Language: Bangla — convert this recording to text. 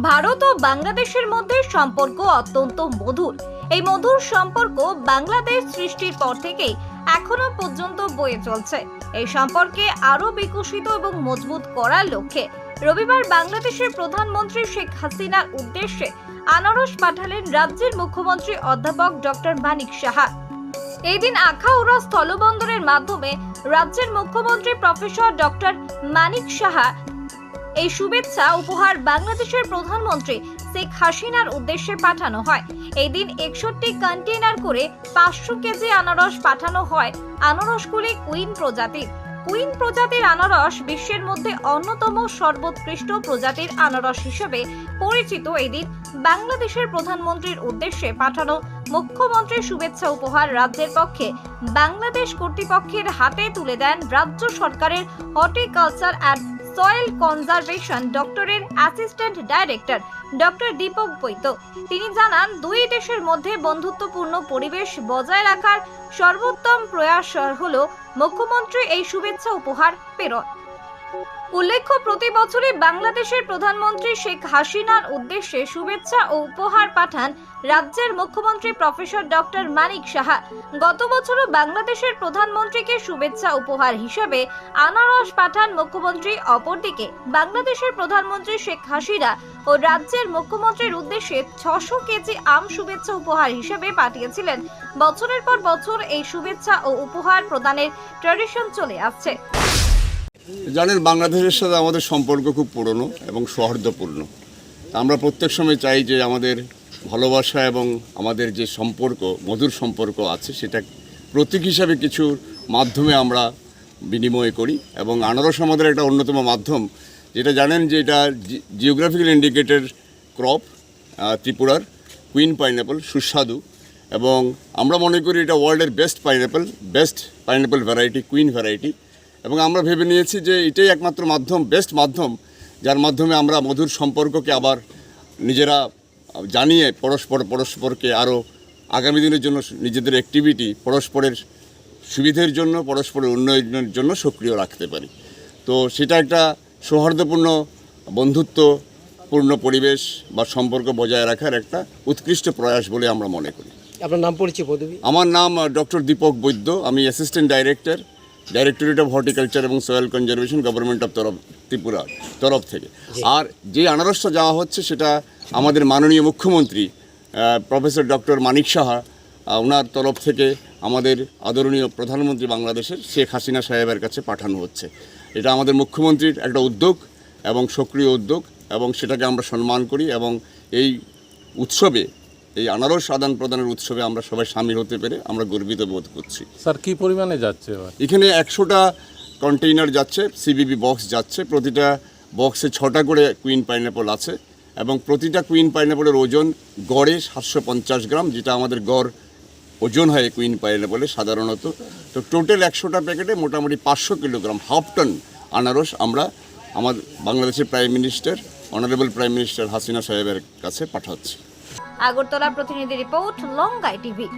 ভারত ও বাংলাদেশের মধ্যে সম্পর্ক অত্যন্ত মধুর। এই মধুর সম্পর্ক বাংলাদেশ সৃষ্টির পর থেকেই এখনও পর্যন্ত বয়ে চলছে। এই সম্পর্কে আরও বিকশিত এবং মজবুত করার লক্ষ্যে রবিবার বাংলাদেশের প্রধানমন্ত্রী শেখ হাসিনার উদ্দেশ্যে আনারস পাঠালেন রাজ্যের মুখ্যমন্ত্রী অধ্যাপক ডক্টর মানিক সাহা। এদিন দিন আখাউড়া স্থলবন্দরের মাধ্যমে রাজ্যের মুখ্যমন্ত্রী প্রফেসর ডক্টর মানিক সাহা এই শুভেচ্ছা উপহার বাংলাদেশের প্রধানমন্ত্রী শেখ হাসিনার উদ্দেশ্যে পাঠানো হয়। এই দিন একষট্টি কন্টেনার করে পাঁচশো কেজি আনারস পাঠানো হয় আনারসগুলি কুইন প্রজাতির। কুইন প্রজাতির আনারস বিশ্বের মধ্যে অন্যতম সর্বোৎকৃষ্ট প্রজাতির আনারস হিসেবে পরিচিত এই দিন বাংলাদেশের প্রধানমন্ত্রীর উদ্দেশ্যে পাঠানো মুখ্যমন্ত্রীর শুভেচ্ছা উপহার রাজ্যের পক্ষে বাংলাদেশ কর্তৃপক্ষের হাতে তুলে দেন রাজ্য সরকারের হর্টিকালচার অ্যান্ড সয়েল কনজারভেশন ডক্টরের assistant director doctor Dipak Baidya তিনি জানান, দুই দেশের মধ্যে বন্ধুত্বপূর্ণ পরিবেশ বজায় রাখার সর্বোত্তম প্রয়াস হল মুখ্যমন্ত্রী এই শুভেচ্ছা উপহার প্রেরণ। উল্লেখ্য, প্রতি বছরই বাংলাদেশের প্রধানমন্ত্রী শেখ হাসিনার উদ্দেশ্যে শুভেচ্ছা ও উপহার পাঠান রাজ্যের মুখ্যমন্ত্রী প্রফেসর ডক্টর মানিক সাহা। গত বছরও বাংলাদেশের প্রধানমন্ত্রীকে শুভেচ্ছা উপহার হিসেবে আনারস পাঠান মুখ্যমন্ত্রী, অপরদিকে বাংলাদেশের প্রধানমন্ত্রী শেখ হাসিনা ও রাজ্যের মুখ্যমন্ত্রীর উদ্দেশ্যে ছশো কেজি আম শুভেচ্ছা উপহার হিসেবে পাঠিয়েছিলেন। বছরের পর বছর এই শুভেচ্ছা ও উপহার প্রদানের ট্র্যাডিশন চলে আসছে। জানেন, বাংলাদেশের সাথে আমাদের সম্পর্ক খুব পুরনো এবং সৌহার্দ্যপূর্ণ। আমরা প্রত্যেক সময় চাই যে আমাদের ভালোবাসা এবং আমাদের যে সম্পর্ক, মধুর সম্পর্ক আছে, সেটা প্রতীক হিসাবে কিছুর মাধ্যমে আমরা বিনিময় করি এবং আনারস আমাদের একটা অন্যতম মাধ্যম। যেটা জানেন যে এটা জিওগ্রাফিক্যাল ইন্ডিকেটেড ক্রপ ত্রিপুরার কুইন পাইনঅ্যাপল সুস্বাদু এবং আমরা মনে করি এটা ওয়ার্ল্ডের best pineapple best pineapple variety queen variety এবং আমরা ভেবে নিয়েছি যে এটাই একমাত্র মাধ্যম বেস্ট মাধ্যম যার মাধ্যমে আমরা মধুর সম্পর্ককে আবার নিজেরা জানিয়ে পরস্পর পরস্পরকে আরও আগামী দিনের জন্য নিজেদের অ্যাক্টিভিটি পরস্পরের সুবিধের জন্য পরস্পরের উন্নয়নের জন্য সক্রিয় রাখতে পারি। তো সেটা একটা সৌহার্দ্যপূর্ণ বন্ধুত্বপূর্ণ পরিবেশ বা সম্পর্ক বজায় রাখার একটা উৎকৃষ্ট প্রয়াস বলে আমরা মনে করি। আপনার নাম পরিচয় পদবী? আমার নাম ডক্টর দীপক বৈদ্য আমি assistant director directorate of horticulture এবং সয়েল কনজারভেশন গভর্নমেন্ট অফ তরফ ত্রিপুরা তরফ থেকে। আর যে আনারসটা যাওয়া হচ্ছে সেটা আমাদের মাননীয় মুখ্যমন্ত্রী প্রফেসর ডক্টর মানিক সাহা ওনার তরফ থেকে আমাদের আদরণীয় প্রধানমন্ত্রী বাংলাদেশের শেখ হাসিনা সাহেবের কাছে পাঠানো হচ্ছে। এটা আমাদের মুখ্যমন্ত্রীর একটা উদ্যোগ এবং সক্রিয় উদ্যোগ এবং সেটাকে আমরা সম্মান করি এবং এই উৎসবে এই আনারস আদান প্রদানের উৎসবে আমরা সবাই সামিল হতে পেরে আমরা গর্বিত বোধ করছি। স্যার কি পরিমাণে যাচ্ছে এখানে একশোটা কন্টেইনার যাচ্ছে সিবিবি বক্স যাচ্ছে প্রতিটা বক্সে ছটা করে কুইন পাইনঅ্যাপল আছে এবং প্রতিটা কুইন পাইনঅ্যাপলের ওজন গড়ে সাতশো পঞ্চাশ গ্রাম যেটা আমাদের গড় ওজন হয় কুইন পাইনঅ্যাপলে সাধারণত। তো টোটাল একশোটা প্যাকেটে মোটামুটি পাঁচশো কিলোগ্রাম হাফ টন আনারস আমরা আমার বাংলাদেশের prime minister honourable prime minister Hasina সাহেবের কাছে পাঠাচ্ছি। আগরতলা প্রতিনিধি রিপোর্ট লঙ্গাই টিভি।